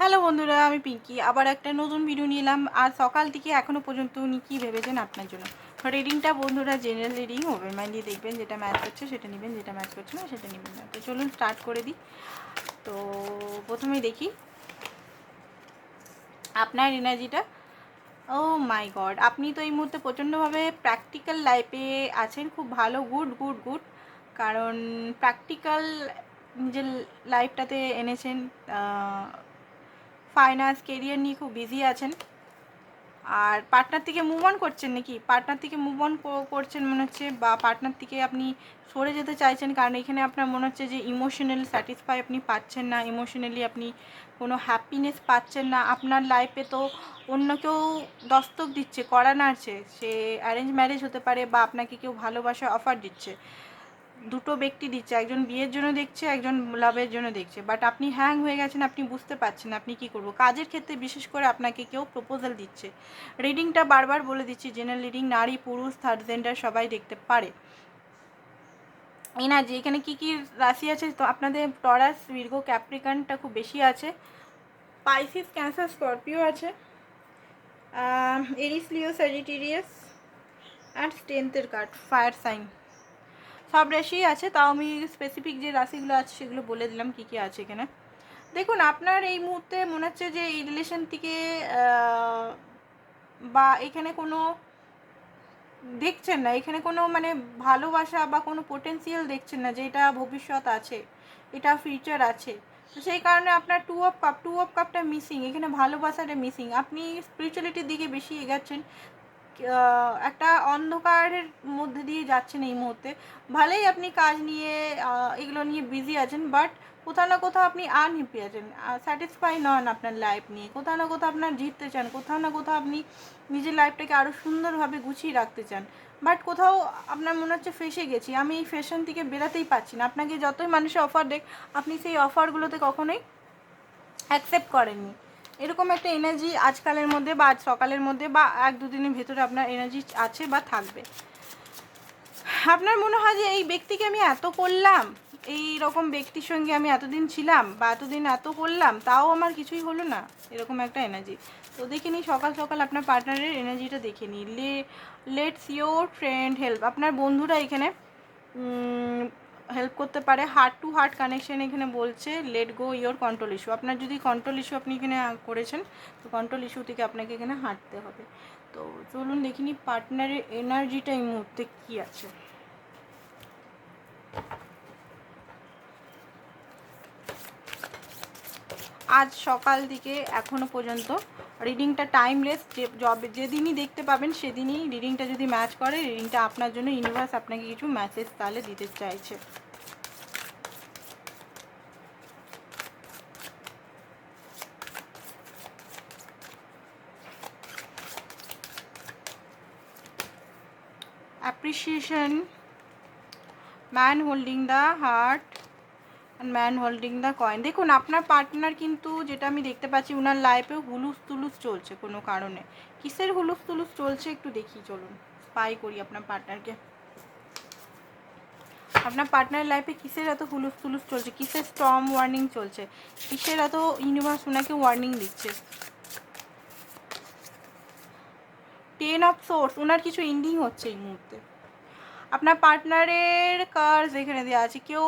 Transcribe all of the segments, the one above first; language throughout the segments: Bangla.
হ্যালো বন্ধুরা, আমি পিঙ্কি। আবার একটা নতুন ভিডিও নিলাম আর সকাল থেকে এখনও পর্যন্ত উনি কী ভেবেছেন আপনার জন্য? রিডিংটা বন্ধুরা জেনারেল রিডিং মাইন্ড দিয়ে দেখবেন যেটা ম্যাচ করছে, সেটা নেবেন, যেটা ম্যাচ করছে না, সেটা নেবেন না। তো চলুন স্টার্ট করে দিই। তো প্রথমেই দেখি। আপনার এনার্জিটা ও মাই গড আপনি তো এই মুহূর্তে প্রচণ্ডভাবে প্র্যাকটিক্যাল লাইফে আছেন। খুব ভালো গুড গুড গুড কারণ প্র্যাকটিক্যাল নিজের লাইফটাতে এনেছেন ফাইন্যান্স কেরিয়ার নিয়ে খুব বিজি আছেন। আর পার্টনার থেকে মুভ অন করছেন নাকি? পার্টনার থেকে মুভ অন করছেন মনে হচ্ছে, বা পার্টনার থেকে আপনি সরে যেতে চাইছেন? কারণ এখানে আপনার মনে হচ্ছে যে ইমোশনাল স্যাটিসফাই আপনি পাচ্ছেন না ইমোশনালি আপনি কোনো হ্যাপিনেস পাচ্ছেন না। আপনার লাইফে তো অন্য কেউ দস্তক দিচ্ছে, করা নাড়ছে। সে অ্যারেঞ্জ ম্যারেজ হতে পারে, বা আপনাকে কেউ ভালোবাসা অফার দিচ্ছে। দুটো ব্যক্তি দিচ্ছে, একজন বিয়ের জন্য দেখছে, একজন লাভের জন্য দেখছে। বাট আপনি হ্যাং হয়ে গেছেন, আপনি বুঝতে পারছেন আপনি কি করব। কাজের ক্ষেত্রে বিশেষ করে আপনাকে কেউ প্রপোজাল দিচ্ছে। রিডিংটা বারবার বলে দিচ্ছি জেনারেল রিডিং নারী, পুরুষ থার্ড জেন্ডার সবাই দেখতে পারে। এনার্জি, এখানে কি কি রাশি আছে? তো আপনাদের টরাস বীর্ঘ ক্যাপ্রিকানটা খুব বেশি আছে। পাইসিস ক্যান্সার স্করপিও আছে। এরিস লিও স্যাজিটেরিয়াস অ্যান্ড স্ট্রেন্থের কার্ড ফায়ার সাইন সব রাশিই আছে, তাও আমি স্পেসিফিক যে রাশিগুলো আছে সেগুলো বলে দিলাম কী কী আছে এখানে। দেখুন, আপনার এই মুহূর্তে মনে হচ্ছে যে এই রিলেশন থেকে বা এখানে কোনো দেখছেন না, এখানে কোনো মানে ভালোবাসা বা কোনো পোটেন্সিয়াল দেখছেন না যে এটা ভবিষ্যৎ আছে, এটা ফিউচার আছে। তো সেই কারণে আপনার two of cup two of কাপটা মিসিং এখানে ভালোবাসাটা মিসিং আপনি স্পিরিচুয়ালিটির দিকে বেশি এগাচ্ছেন একটা অন্ধকারের মধ্যে দিয়ে যাচ্ছেন এই মুহূর্তে। ভালোই আপনি কাজ নিয়ে এগুলো নিয়ে বিজি আছেন বাট কোথাও না কোথাও আপনি আনহ্যাপি আছেন স্যাটিসফাই নন আপনার লাইফ নিয়ে। কোথাও না কোথাও আপনার জিততে চান, কোথাও না কোথাও আপনি নিজের লাইফটাকে আরও সুন্দরভাবে গুছিয়ে রাখতে চান। বাট কোথাও আপনার মনে হচ্ছে ফেসে গেছি, আমি এই ফ্যাশন থেকে বেরাতেই পারছি না। আপনাকে যতই মানুষের অফার দেখ, আপনি সেই অফারগুলোতে কখনোই অ্যাকসেপ্ট করেননি। এরকম একটা এনার্জি আজকালের মধ্যে বা আজ সকালের মধ্যে বা এক দুদিনের ভেতরে আপনার এনার্জি আছে বা থাকবে। আপনার মনে হয় যে এই ব্যক্তিকে আমি এত করলাম, এই রকম ব্যক্তির সঙ্গে আমি এতদিন ছিলাম বা এতদিন এত করলাম, তাও আমার কিছুই হলো না, এরকম একটা এনার্জি তো দেখে নিই সকাল সকাল আপনার পার্টনারের এনার্জিটা দেখে নিই লে লেটস ইয়োর ফ্রেন্ড হেল্প আপনার বন্ধুরা এখানে হেল্প করতে পারে। হার্ট টু হার্ট কানেকশন এখানে বলছে let go your control issue আপনার যদি কন্ট্রোল ইস্যু আপনি এখানে করেছেন, তো কন্ট্রোল ইস্যু থেকে আপনাকে এখানে হাঁটতে হবে। তো চলুন দেখিনি পার্টনারের এনার্জিটা এই মুহূর্তে কী আছে। আজ সকাল থেকে এখনও পর্যন্ত রিডিংটা টাইমলেস যে যেদিনই দেখতে পাবেন সেদিনই রিডিংটা যদি ম্যাচ করে রিডিংটা আপনার জন্য ইউনিভার্স আপনাকে কিছু ম্যাসেজ তাহলে দিতে চাইছে। Appreciation man holding the heart man holding the coin দেখুন, আপনার পার্টনার কিন্তু যেটা আমি দেখতে পাচ্ছি ওনার লাইফেও হুলুস তুলুস চলছে কোনো কারণে। কিসের হুলুস তুলুস চলছে একটু দেখি, চলুন। স্পাই করি আপনার পার্টনারকে আপনার পার্টনার লাইফে কিসের এত হুলুস তুলুস চলছে? কিসের স্ট্রম ওয়ার্নিং চলছে? কিসের এত ইউনিভার্স ওনাকে ওয়ার্নিং দিচ্ছে? টেন অফ সোর্স ওনার কিছু এন্ডিং হচ্ছে এই মুহূর্তে। আপনার পার্টনারের কার্স এখানে দেওয়া আছে। কেউ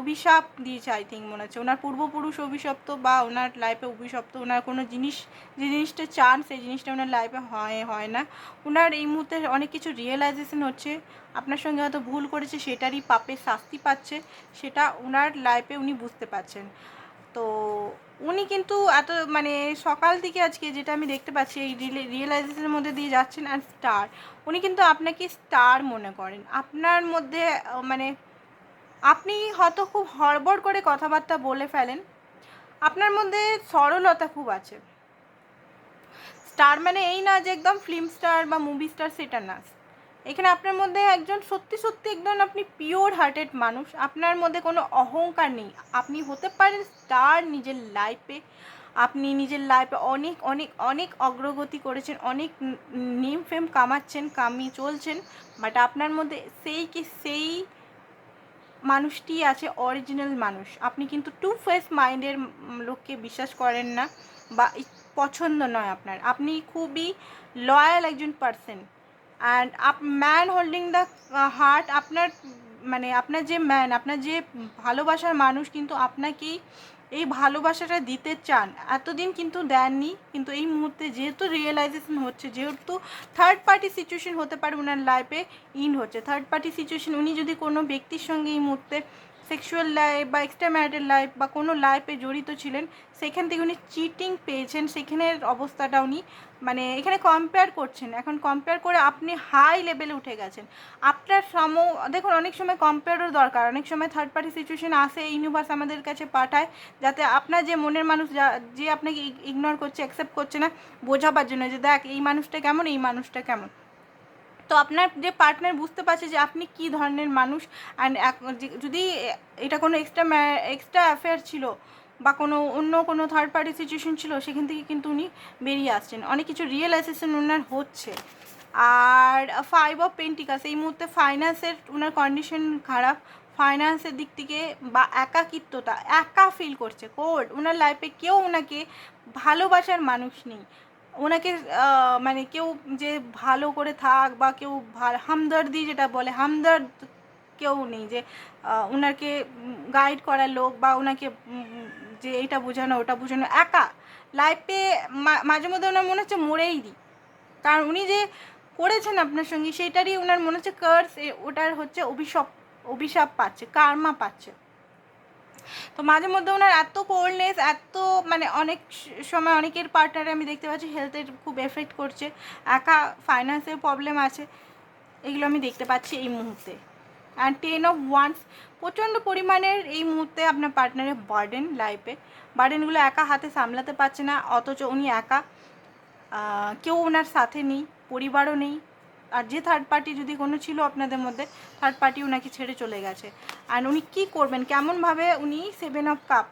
অভিশাপ দিয়েছে আই থিঙ্ক মনে হচ্ছে। ওনার পূর্বপুরুষ অভিশপ্ত বা ওনার লাইফে অভিশপ্ত ওনার কোনো জিনিস, যে জিনিসটা চান সেই জিনিসটা ওনার লাইফে হয় হয় না। ওনার এই মুহূর্তে অনেক কিছু রিয়েলাইজেশন হচ্ছে। আপনার সঙ্গে হয়তো ভুল করেছে, সেটারই পাপে শাস্তি পাচ্ছে, সেটা ওনার লাইফে উনি বুঝতে পারছেন। তো উনি কিন্তু এত মানে সকাল থেকে আজকে যেটা আমি দেখতে পাচ্ছি, এই রিয়েলাইজেশনের মধ্যে দিয়ে যাচ্ছেন আর স্টার উনি কিন্তু আপনাকে স্টার মনে করেন। আপনার মধ্যে মানে আপনি হয়তো খুব হড়বড় করে কথাবার্তা বলে ফেলেন। আপনার মধ্যে সরলতা খুব আছে। স্টার মানে এই না যে একদম ফিল্ম স্টার বা মুভি স্টার সেটা না। এখানে আপনার মধ্যে একজন সত্যি সত্যি একদম আপনি পিওর হার্টেড মানুষ। আপনার মধ্যে কোনো অহংকার নেই। আপনি হতে পারেন স্টার নিজের লাইফে আপনি নিজের লাইফে অনেক অনেক অনেক অগ্রগতি করেছেন। অনেক নেম ফেম কামাচ্ছেন, কামিয়ে চলছেন। বাট আপনার মধ্যে সেই কি সেই মানুষটি আছে অরিজিনাল মানুষ। আপনি কিন্তু টু ফেস মাইন্ডের লোককে বিশ্বাস করেন না বা পছন্দ নয় আপনার। আপনি খুবই লয়াল একজন person and up man holding the heart আপনার মানে আপনার যে ম্যান আপনার যে ভালোবাসার মানুষ কিন্তু আপনাকেই এই ভালোবাসাটা দিতে চান, এতদিন কিন্তু দেননি, কিন্তু এই মুহূর্তে যেহেতু রিয়েলাইজেশন হচ্ছে, যেহেতু থার্ড পার্টি সিচুয়েশন হতে পারে ওনার লাইফে ইন হচ্ছে থার্ড পার্টি সিচুয়েশন উনি যদি কোনো ব্যক্তির সঙ্গে এই মুহূর্তে সেক্সুয়াল লাইফ বা এক্সট্রা ম্যারিটাল লাইফ বা কোনো লাইফে জড়িত ছিলেন, সেখান থেকে উনি চিটিং পেয়েছেন, সেখানের অবস্থাটা উনি মানে এখানে কম্পেয়ার করছেন। এখন কম্পেয়ার করে আপনি হাই লেভেলে উঠে গেছেন। আপনার সম, দেখুন, অনেক সময় কম্পেয়ারও দরকার। অনেক সময় থার্ড পার্টি সিচুয়েশন আসে ইউনিভার্স আমাদের কাছে পাঠায়, যাতে আপনার যে মনের মানুষ, যা- যে আপনাকে ইগনোর করছে অ্যাকসেপ্ট করছে না, বোঝাবার জন্য যে, দেখ, এই মানুষটা কেমন, এই মানুষটা কেমন। তো আপনার যে পার্টনার বুঝতে পারছে যে আপনি কি ধরনের মানুষ অ্যান্ড যদি এটা কোনো এক্সট্রা এক্সট্রা অ্যাফেয়ার ছিল বা কোনো অন্য কোনো থার্ড পার্টি সিচুয়েশন ছিল, সেখান থেকে কিন্তু উনি বেরিয়ে আসছেন। অনেক কিছু রিয়েলাইজেশন ওনার হচ্ছে। আর ফাইভ অফ পেন্টিকাস এই মুহূর্তে ফাইন্যান্সের ওনার কন্ডিশন খারাপ। ফাইন্যান্সের দিক থেকে বা একাকিত্বতা, একা ফিল করছে। কোল্ড ওনার লাইফে কেউ ওনাকে ভালোবাসার মানুষ নেই। ওনাকে মানে কেউ যে ভালো করে থাক বা কেউ হামদর্দি যেটা বলে, হামদর্দ কেউ নেই যে ওনাকে গাইড করার লোক বা ওনাকে যে এইটা বোঝানো, ওটা বোঝানো, একা। লাইফে মাঝে মধ্যে ওনার মনে হচ্ছে মরেই দিই কারণ উনি যে করেছেন আপনার সঙ্গে, সেটারই ওনার মনে হচ্ছে কার্স ওটার হচ্ছে অভিশাপ অভিশাপ পাচ্ছে, কার্মা পাচ্ছে। তো মাঝে মধ্যে ওনার এত কোল্ডনেস এত মানে অনেক সময় অনেকের পার্টনারে আমি দেখতে পাচ্ছি হেলথের খুব এফেক্ট করছে। একা ফাইন্যান্সের প্রবলেম আছে। এগুলো আমি দেখতে পাচ্ছি এই মুহূর্তে। অ্যান্ড টেন অফ ওয়ান্স প্রচণ্ড পরিমাণের এই মুহূর্তে আপনার পার্টনারের বার্ডেন লাইফে বার্ডেনগুলো একা হাতে সামলাতে পারছে না, অথচ উনি একা। কেউ ওনার সাথে নেই, পরিবারও নেই। আর যে থার্ড পার্টি যদি কোনো ছিল আপনাদের মধ্যে থার্ড পার্টি ওনাকে ছেড়ে চলে গেছে। আর উনি কী করবেন? কেমনভাবে উনি সেভেন অফ কাপ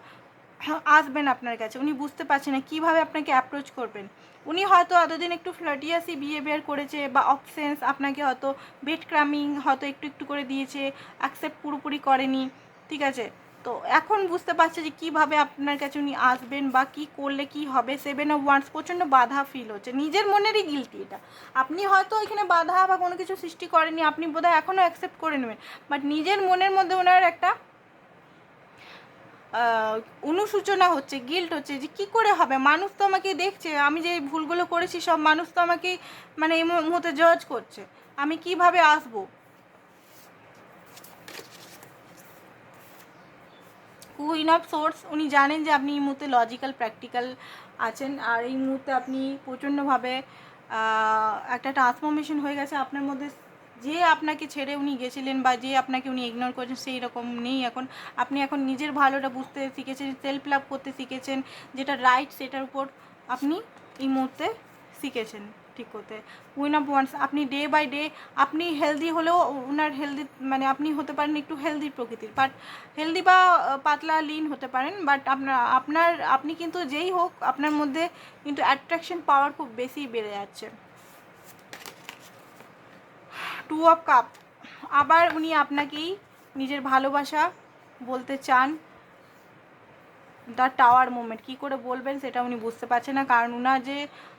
আসবেন আপনার কাছে? উনি বুঝতে পারছেন না কীভাবে আপনাকে অ্যাপ্রোচ করবেন। উনি হয়তো এতদিন একটু ফ্লাটিয়াসি বিহেভিয়ার করেছে বা অপসেন্স আপনাকে হয়তো বেড ক্রামিং হয়তো একটু একটু করে দিয়েছে অ্যাকসেপ্ট পুরোপুরি করেনি, ঠিক আছে? তো এখন বুঝতে পারছে যে কীভাবে আপনার কাছে উনি আসবেন বা কি করলে কি হবে। সেভেন অফ ওয়ান্স প্রচণ্ড বাধা ফিল হচ্ছে। নিজের মনেরই গিলটি এটা। আপনি হয়তো এখানে বাধা বা কোনো কিছু সৃষ্টি করেনি আপনি বোধহয় এখনও অ্যাকসেপ্ট করে নেবেন। বাট নিজের মনের মধ্যে ওনার একটা অনুসূচনা হচ্ছে গিল্ট হচ্ছে যে কি করে হবে? মানুষ তো আমাকে দেখছে, আমি যে ভুলগুলো করেছি সব মানুষ তো আমাকে মানে এই মুহূর্তে জজ করছে। আমি কীভাবে আসব? কুইন অফ সোর্স উনি জানেন যে আপনি এই মুহূর্তে লজিক্যাল প্র্যাকটিক্যাল আছেন। আর এই মুহূর্তে আপনি প্রচণ্ডভাবে একটা ট্রান্সফরমেশন হয়ে গেছে আপনার মধ্যে। যে আপনাকে ছেড়ে উনি গেছিলেন বা যে আপনাকে উনি ইগনোর করেছেন, সেই রকম নেই এখন। আপনি এখন নিজের ভালোটা বুঝতে শিখেছেন সেলফ লাভ করতে শিখেছেন, যেটা রাইট সেটার উপর আপনি এই মুহূর্তে শিখেছেন। ঠিক করতে। উইন অফ ওয়ান্স, আপনি ডে বাই ডে, আপনি হেলদি হলেও ওনার হেলদি মানে আপনি হতে পারেন একটু হেলদি প্রকৃতির, বাট হেলদি বা পাতলা লিন হতে পারেন, বাট আপনার আপনার, আপনি কিন্তু যেই হোক, আপনার মধ্যে কিন্তু অ্যাট্রাকশন পাওয়ার খুব বেশি বেড়ে যাচ্ছে। টু অফ কাপ আবার উনি আপনাকেই নিজের ভালোবাসা বলতে চান। The tower movement. কী করে বলবেন সেটা উনি বুঝতে পারছেন না। কারণ উনার যে,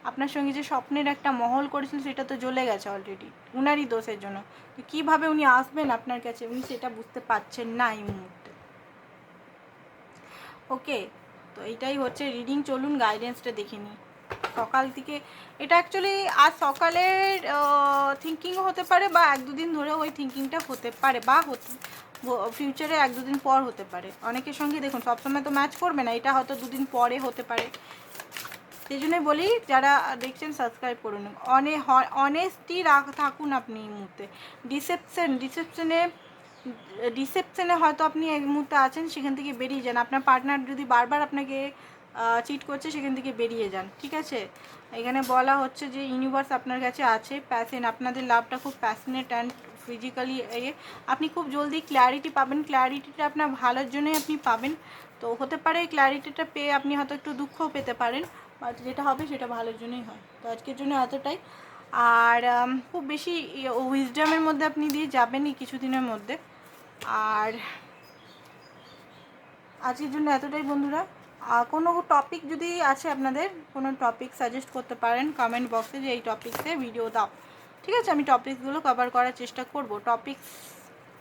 আপনার সঙ্গে যে স্বপ্নের একটা মহল করেছিল, সেটা তো জ্বলে গেছে অলরেডি উনারই দোষের জন্য। তো কীভাবে উনি আসবেন আপনার কাছে? উনি সেটা বুঝতে পারছেন না এই মুহূর্তে। ওকে, তো এইটাই হচ্ছে রিডিং চলুন গাইডেন্সটা দেখে নিই। সকাল থেকে, এটা অ্যাকচুয়ালি আজ সকালের থিঙ্কিংও হতে পারে বা এক দুদিন ধরে ওই থিঙ্কিংটা হতে পারে বা হতে ফিউচারে এক দুদিন পর হতে পারে। অনেকের সঙ্গে দেখুন, সবসময় তো ম্যাচ করবে না, এটা হয়তো দুদিন পরে হতে পারে। সেই জন্যই বলি, যারা দেখছেন সাবস্ক্রাইব করুন অনে অনেস্টি রাখ, থাকুন আপনি এই মুহূর্তে। ডিসেপশন ডিসেপশনে ডিসেপশনে হয়তো আপনি এই মুহূর্তে আছেন, সেখান থেকে বেরিয়ে যান। আপনার পার্টনার যদি বারবার আপনাকে চিট করছে, সেখান থেকে বেরিয়ে যান, ঠিক আছে? এখানে বলা হচ্ছে যে ইউনিভার্স আপনার কাছে আছে প্যাশন আপনাদের লাভটা খুব প্যাশনেট অ্যান্ড ফিজিক্যালি এ আপনি খুব জলদি ক্ল্যারিটি পাবেন। ক্ল্যারিটিটা আপনার ভালোর জন্যই আপনি পাবেন। তো হতে পারে ক্ল্যারিটিটা পেয়ে আপনি হয়তো একটু দুঃখও পেতে পারেন বাট যেটা হবে সেটা ভালোর জন্যই হয়। তো আজকের জন্য এতটাই। আর খুব বেশি উইজডামের মধ্যে আপনি দিয়ে যাবেনই কিছুদিনের মধ্যে। আর আজকের জন্য এতটাই বন্ধুরা। কোনো টপিক যদি আছে আপনাদের, কোনো টপিক সাজেস্ট করতে পারেন কমেন্ট বক্সে যে এই টপিক্সে ভিডিও দাও। ঠিক আছে, আমি টপিকসগুলো কভার করার চেষ্টা করব। টপিকস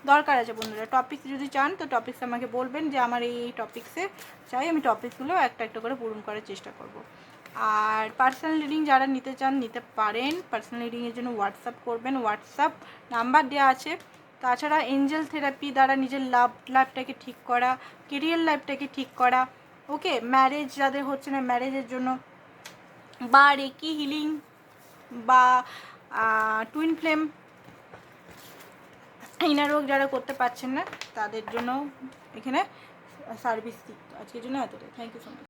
দরকার আছে বন্ধুরা। টপিকস যদি চান, তো টপিকস আমাকে বলবেন যে আমার এই টপিক্সে চাই। আমি টপিকসগুলো একটা একটা করে পূরণ করার চেষ্টা করব। আর পার্সোনাল রিডিং যারা নিতে চান, নিতে পারেন। পার্সোনাল রিডিংয়ের জন্য হোয়াটসঅ্যাপ করবেন। হোয়াটসঅ্যাপ নাম্বার দেওয়া আছে। তাছাড়া এঞ্জেল থেরাপি দ্বারা নিজের লাভ লাইফটাকে ঠিক করা কেরিয়ার লাইফটাকে ঠিক করা ওকে ম্যারেজ যাদের হচ্ছে না ম্যারেজের জন্য, বা রেকি হিলিং বা টুইন ফ্লেম ইনার রোগ যারা করতে পারছেন না, তাদের জন্য এখানে সার্ভিস আজকের জন্য এতটাই। Thank you so much